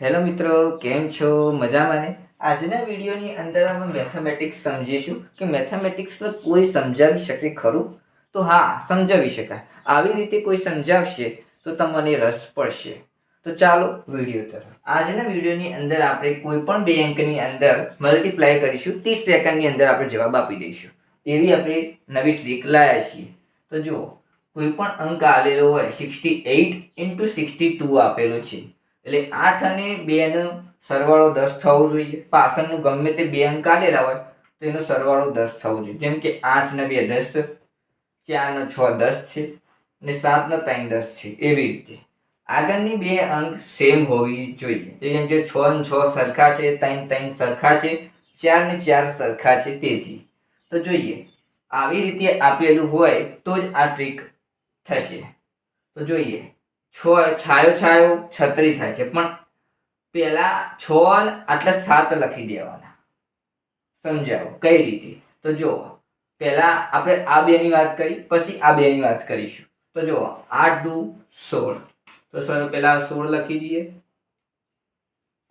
Hello મિત્રો, કેમ છો? મજામાં ને? આજના વિડીયોની અંદર અમે મેથેમેટિક્સ સમજીશું. કે મેથેમેટિક્સને કોઈ સમજાવી શકે ખરું? તો હા, સમજાવી શકાય. આવી રીતે કોઈ સમજાવશે, તો તમને રસ પડશે. તો ચાલો વીડિયો તરફ. આજના વિડીયોની અંદર આપણે કોઈ પણ બે અંકની અંદર મલ્ટીપ્લાય કરીશું. ત્રીસ સેકન્ડની અંદર આપણે જવાબ આપી દઈશું. એવી આપણે નવી ટ્રીક લાયા છીએ. તો જુઓ, કોઈ પણ અંક આવેલો હોય sixty eight into sixty two આપેલો છે. એટલે આઠ અને બેનો સરવાળો દસ થવો જોઈએ. પાછળનું ગમે તે બે અંક આલેલા હોય, તો એનો સરવાળો દસ થવો જોઈએ. જેમ કે આઠ ને બે દસ ચારનો છ દસ છે અને સાતનો ત્રણ દસ છે. એવી રીતે. આગળની બે અંક સેમ હોવી જોઈએ. જેમ કે છ ને છ સરખા છે, ત્રણ ત્રણ સરખા છે, ચાર ને ચાર સરખા છે, તેથી. તો જોઈએ, આવી રીતે આપેલું હોય તો જ આ ટ્રીક થશે. તો જોઈએ છાયો છાયો, છત્રી થાય છે. પણ પેલા છ આટલા સાત લખી દેવાના. સમજાવો? કઈ રીતે? તો જો પહેલા આપણે આ બેની વાત કરી, પછી આ બેની વાત કરીશું. તો જો આઠ દુ સોળ. તો સર પેલા સોળ લખી દઈએ.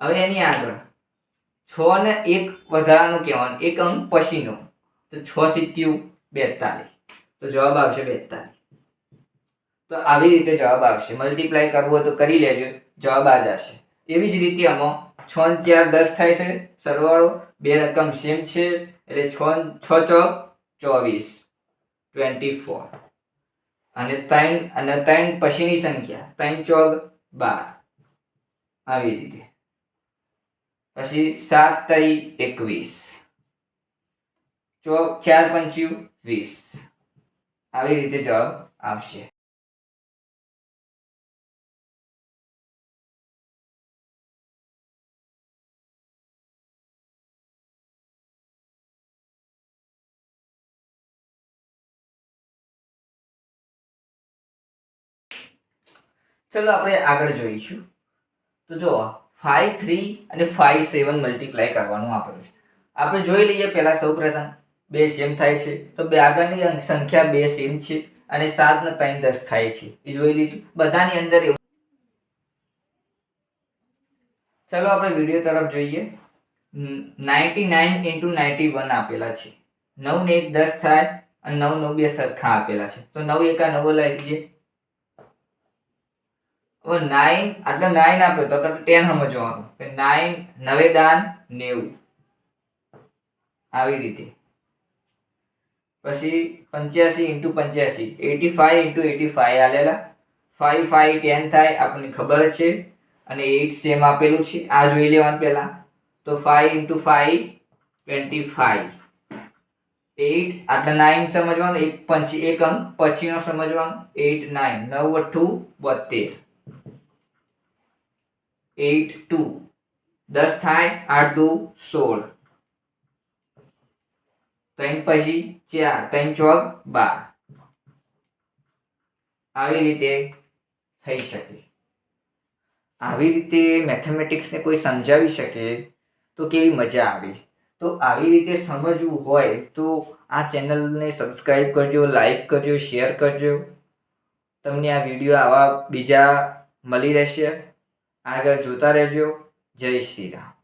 હવે એની આગળ. છ ને એક વધારાનું કહેવાનું, એક અંક પછીનો. તો છ સિત્યુ બેતાલીસ. તો જવાબ આવશે બેતાલીસ. તો આવી રીતે જવાબ આવશે. મલ્ટીપ્લાય કરવું તો કરી લેજો. જવાબ આ જ આવશે. એવી જ રીતે આમાં છ ચાર દસ થાય છે. સરવાળો બે રકમ સેમ છે? એટલે છ છ ચોક ચોવીસ. ટ્વેન્ટી ફોર અને ત્રણ અને ત્રણ પછીની સંખ્યા. ત્રણ ચોક બાર. આવી રીતે. પછી સાત તરી એકવીસ. ચો ચાર પંચ્યું વીસ. આવી રીતે જવાબ આવશે. ચલો આપણે આગળ જોઈશું. તો જો ફાઈવ થ્રી અને ફાઈવ સેવન મલ્ટીપ્લાય કરવાનું આપણે આપણે જોઈ લઈએ પહેલા સૌપ્રથમ બે સેમ થાય છે. તો બે આગળની સંખ્યા બે સેમ છે અને સાત ને ત્રણ દસ થાય છે. એ જોઈ લીધું. બધાની અંદર એવું. ચલો આપણે વીડિયો તરફ જોઈએ. Ninety nine into ninety one આપેલા છે. નવ ને એક દસ થાય અને નવ નવ બે સરખા આપેલા છે. તો નવ એકા નવો લઈ લઈએ. હવે નાઇન આટલે નાઇન આપ્યો તો ટેન સમજવાનું. કે નાઇન નવે દાન, નેવું. આવી રીતે. પછી પંચ્યાસી ઇન્ટુ પંચ્યાસી. Eighty five into eighty five આલેલા. Five five, ten થાય, આપણને ખબર છે. અને એટ સેમ આપેલું છે. આ જોઈ લેવાનું પહેલા. તો five into five, twenty five. Eight આટલા નાઇન સમજવાનું. એક પંચી, એક અંક. પછીનો સમજવાનું. એટ નાઇન નવ, અઠ્ઠું બોતેર એટ ટુ. દસ થાય, આઠ દુ, સોળ. ત્રણ પછી ચાર, ત્રણ ચોક બાર. આવી રીતે થઈ શકે. આવી રીતે મેથેમેટિક્સને કોઈ સમજાવી શકે તો કેવી મજા આવે? તો આવી રીતે સમજવું હોય તો આ ચેનલને સબસ્ક્રાઈબ કરજો લાઈક કરજો શેર કરજો. તમને આ વીડિયો આવા બીજા મળી રહેશે. આગળ જોતા રહેજો. જય શ્રી રામ.